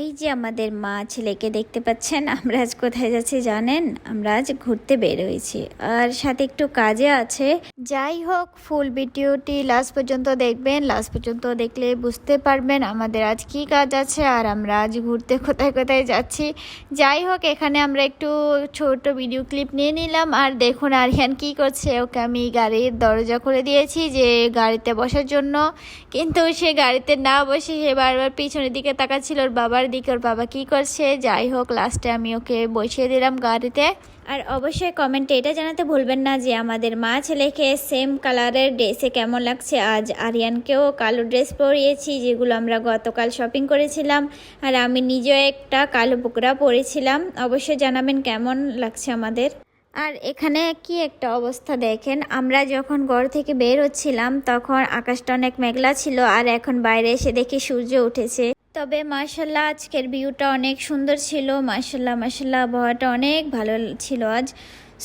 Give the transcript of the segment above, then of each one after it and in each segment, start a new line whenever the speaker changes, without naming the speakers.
এই যে আমাদের মা ছেলেকে দেখতে পাচ্ছেন, আমরা আজ কোথায় যাচ্ছি জানেন? আমরা আজ ঘুরতে বের হয়েছি। আর সাথে একটু কাজে আছে। যাই হোক, ফুল ভিডিওটি লাস্ট পর্যন্ত দেখবেন। লাস্ট পর্যন্ত দেখলে বুঝতে পারবেন আমাদের আজ কি কাজ আছে আর আমরা আজ ঘুরতে কোথায় কোথায় যাচ্ছি। যাই হোক, এখানে আমরা একটু ছোট ভিডিও ক্লিপ নিয়ে নিলাম। আর দেখুন, আরিয়ান কি করছে? ওকে আমি গাড়ির দরজা খুলে দিয়েছি যে গাড়িতে বসার জন্য। কিন্তু সে গাড়িতে না বসে সে বারবার পিছনের দিকে তাকাচ্ছিল। ওর বাবার দিকে ওর বাবা কি করছে? যাই হোক লাস্টে আমি ওকে বসিয়ে দিলাম গাড়িতে। আর অবশ্যই কমেন্টে এটা জানাতে ভুলবেন না যে আমাদের মা ছেলেকে সেম কালারের ড্রেসে কেমন লাগছে? আজ আরিয়ানকেও কালো ড্রেস পরিয়েছি, যেগুলো আমরা গতকাল শপিং করেছিলাম। আর আমি নিজেও একটা কালো বুকরা পরেছিলাম। অবশ্যই জানাবেন কেমন লাগছে আমাদের। আর এখানে কি একটা অবস্থা দেখেন, আমরা যখন ঘর থেকে বের হচ্ছিলাম, তখন আকাশটা অনেক মেঘলা ছিল, আর এখন বাইরে এসে দেখি সূর্য উঠেছে। তবে মার্শাল্লাহ আজকের ভিউটা অনেক সুন্দর ছিল। মার্শাল্লাহ মার্শাল্লাহ আবহাওয়াটা অনেক ভালো ছিল আজ।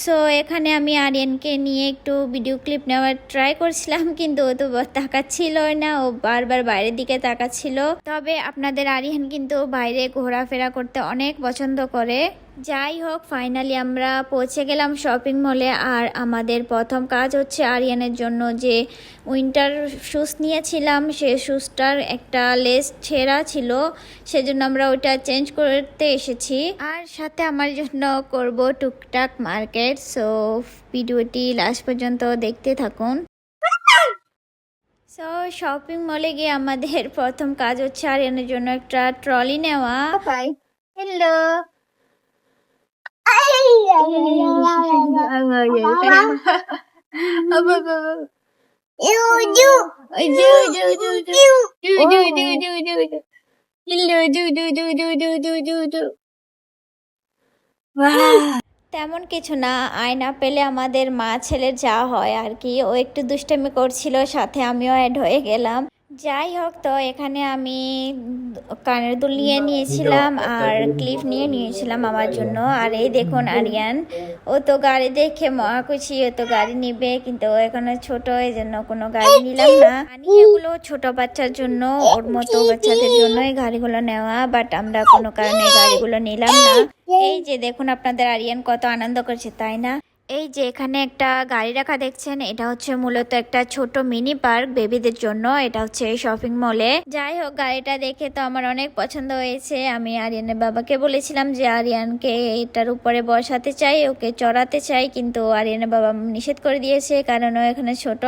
সো এখানে আমি আরিয়ানকে নিয়ে একটু ভিডিও ক্লিপ নেওয়ার ট্রাই করছিলাম, কিন্তু ও তো তাকাচ্ছিল না। ও বারবার বাইরের দিকে তাকাচ্ছিল। তবে আপনাদের আরিয়ান কিন্তু বাইরে ঘোরাফেরা করতে অনেক পছন্দ করে। যাই হোক ফাইনালি আমরা পৌঁছে গেলাম শপিং মলে আর আমাদের প্রথম কাজ হচ্ছে আরিয়ানের জন্য যে উইন্টার শুজ নিয়েছিলাম সে শুজটার একটা লেস ছেঁড়া ছিল সেজন্য আমরা ওইটা চেঞ্জ করতে এসেছি। আর সাথে আমার জন্য করব টুকটাক মার্কেট সো ভিডিওটি লাস্ট পর্যন্ত দেখতে থাকুন। সো শপিং মলে গিয়ে আমাদের প্রথম কাজ হচ্ছে আরিয়ানের জন্য একটা ট্রলি নেওয়া। হ্যালো তেমন কিছু না, আয়না পেলে আমাদের মা ছেলের যা হয় আর কি। ও একটু দুষ্টামি করছিল, সাথে আমিও অ্যাড হয়ে গেলাম। যাই হোক তো এখানে আমি কানের দুল নিয়ে নিয়েছিলাম আর ক্লিপ নিয়ে নিয়েছিলাম আমার জন্য। আর এই দেখুন আরিয়ান ও তো গাড়ি দেখে মহা খুশি ও তো গাড়ি নিবে কিন্তু ও এখনও ছোট এই জন্য কোনো গাড়ি নিলাম না। এগুলো ছোট বাচ্চার জন্য ওর মতো বাচ্চাদের জন্যই গাড়িগুলো নেওয়া বাট আমরা কোনো কারণে গাড়িগুলো নিলাম না। এই যে দেখুন আপনাদের আরিয়ান কত আনন্দ করছে তাই না? এই যে এখানে একটা গাড়ি রাখা দেখছেন, এটা হচ্ছে মূলত একটা ছোট মিনি পার্ক বেবিদের জন্য, এটা হচ্ছে শপিং মলে। যাই হোক, গাড়িটা দেখে তো আমার অনেক পছন্দ হয়েছে। আমি আরিয়ানের বাবাকে বলেছিলাম যে আরিয়ানকে এটার উপরে বসাতে চাই, ওকে চড়াতে চাই, কিন্তু আরিয়ানের বাবা নিষেধ করে দিয়েছে, কারণ ও এখানে ছোট,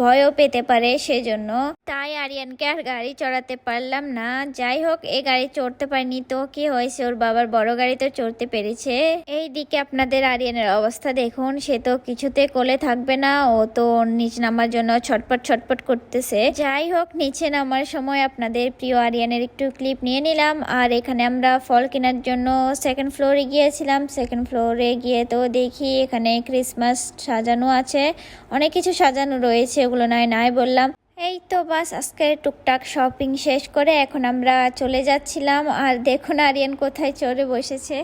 ভয়ও পেতে পারে সেজন্য। তাই আরিয়ানকে আর গাড়ি চড়াতে পারলাম না। যাই হোক এই গাড়ি চড়তে পারিনি তো, কি হয়েছে? ওর বাবার বড় গাড়িতে চড়তে পেরেছে। এই দিকে আপনাদের আরিয়ানের অবস্থা দেখুন, সে তো কিছুতে কোলে থাকবে না। ও তো নিচে নামার জন্য ছটপট ছটপট করতেছে। যাই হোক, নিচে নামার সময় আপনাদের প্রিয় আরিয়ানের একটু ক্লিপ নিয়ে নিলাম। আর এখানে আমরা ফল কেনার জন্য সেকেন্ড ফ্লোরে গিয়েছিলাম। সেকেন্ড ফ্লোরে গিয়ে তো দেখি এখানে ক্রিসমাস সাজানো আছে। অনেক কিছু সাজানো রয়েছে, ওগুলো নয়, নাই বললাম। এই তো বাস আজকে টুকটাক শপিং শেষ করে এখন আমরা চলে যাচ্ছিলাম। আর দেখুন, আরিয়ান কোথায় চড়ে বসেছে।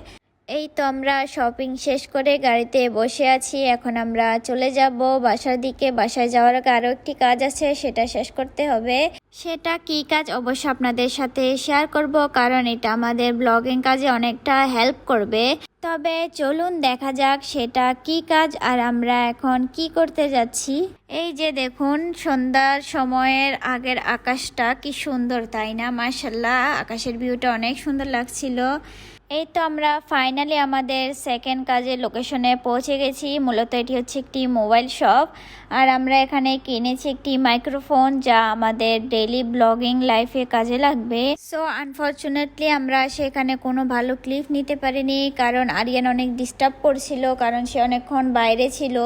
এই তো আমরা শপিং শেষ করে গাড়িতে বসে আছি। এখন আমরা চলে যাব বাসার দিকে। বাসায় যাওয়ার আগে আরও একটি কাজ আছে, সেটা শেষ করতে হবে। সেটা কি কাজ? অবশ্য আপনাদের সাথে শেয়ার করব, কারণ এটা আমাদের ব্লগিং কাজে অনেকটা হেল্প করবে। তবে চলুন দেখা যাক সেটা কি কাজ আর আমরা এখন কি করতে যাচ্ছি। এই যে দেখুন, সন্ধ্যার সময়ের আগের আকাশটা কি সুন্দর, তাই না? মার্শাল্লাহ আকাশের ভিউটা অনেক সুন্দর লাগছিল। এই তো আমরা ফাইনালি আমাদের সেকেন্ড কাজের লোকেশনে পৌঁছে গেছি। মূলত এটি হচ্ছে একটি মোবাইল শপ আর আমরা এখানে কিনেছি একটি মাইক্রোফোন যা আমাদের ডেইলি ব্লগিং লাইফে কাজে লাগবে। সো আনফর্চুনেটলি আমরা সেখানে কোনো ভালো ক্লিপ নিতে পারিনি কারণ আরিয়ান অনেক ডিস্টার্ব করছিল, কারণ সে অনেকক্ষণ বাইরে ছিল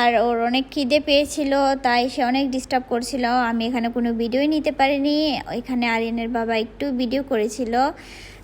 আর ওর অনেক খিদে পেয়েছিল, তাই সে অনেক ডিস্টার্ব করছিল। আমি এখানে কোনো ভিডিওই নিতে পারিনি। ওইখানে আরিয়ানের বাবা একটু ভিডিও করেছিল।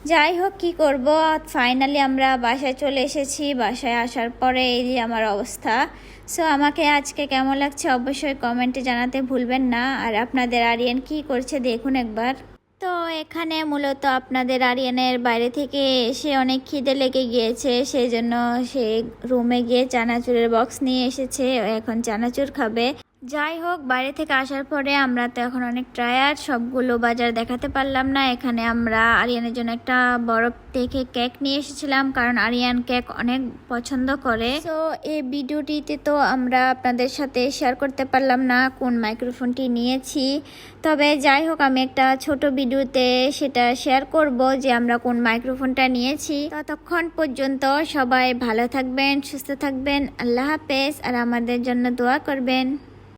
যাই হোক, কি করব? ফাইনালি আমরা বাসায় চলে এসেছি। বাসায় আসার পরে এই যে আমার অবস্থা। সো আমাকে আজকে কেমন লাগছে অবশ্যই কমেন্টে জানাতে ভুলবেন না। আর আপনাদের আরিয়ান কি করছে দেখুন একবার। তো, এখানে মূলত আপনাদের আরিয়ানের বাইরে থেকে এসে অনেক খিদে লেগে গিয়েছে। সেই জন্য সে রুমে গিয়ে চানাচুরের বক্স নিয়ে এসেছে। এখন চানাচুর খাবে। যাই হোক, বাইরে থেকে আসার পরে আমরা তো এখন অনেক ট্রায়ার সবগুলো বাজার দেখাতে পারলাম না। এখানে আমরা আরিয়ানের জন্য একটা বরফ দেখে কেক নিয়ে এসেছিলাম, কারণ আরিয়ান কেক অনেক পছন্দ করে। তো এই ভিডিওটিতে তো আমরা আপনাদের সাথে শেয়ার করতে পারলাম না কোন মাইক্রোফোনটি নিয়েছি। তবে যাই হোক, আমি একটা ছোট ভিডিওতে সেটা শেয়ার করব যে আমরা কোন মাইক্রোফোনটা নিয়েছি। ততক্ষণ পর্যন্ত সবাই ভালো থাকবেন, সুস্থ থাকবেন, আল্লাহ হাফেজ, আর আমাদের জন্য দোয়া করবেন।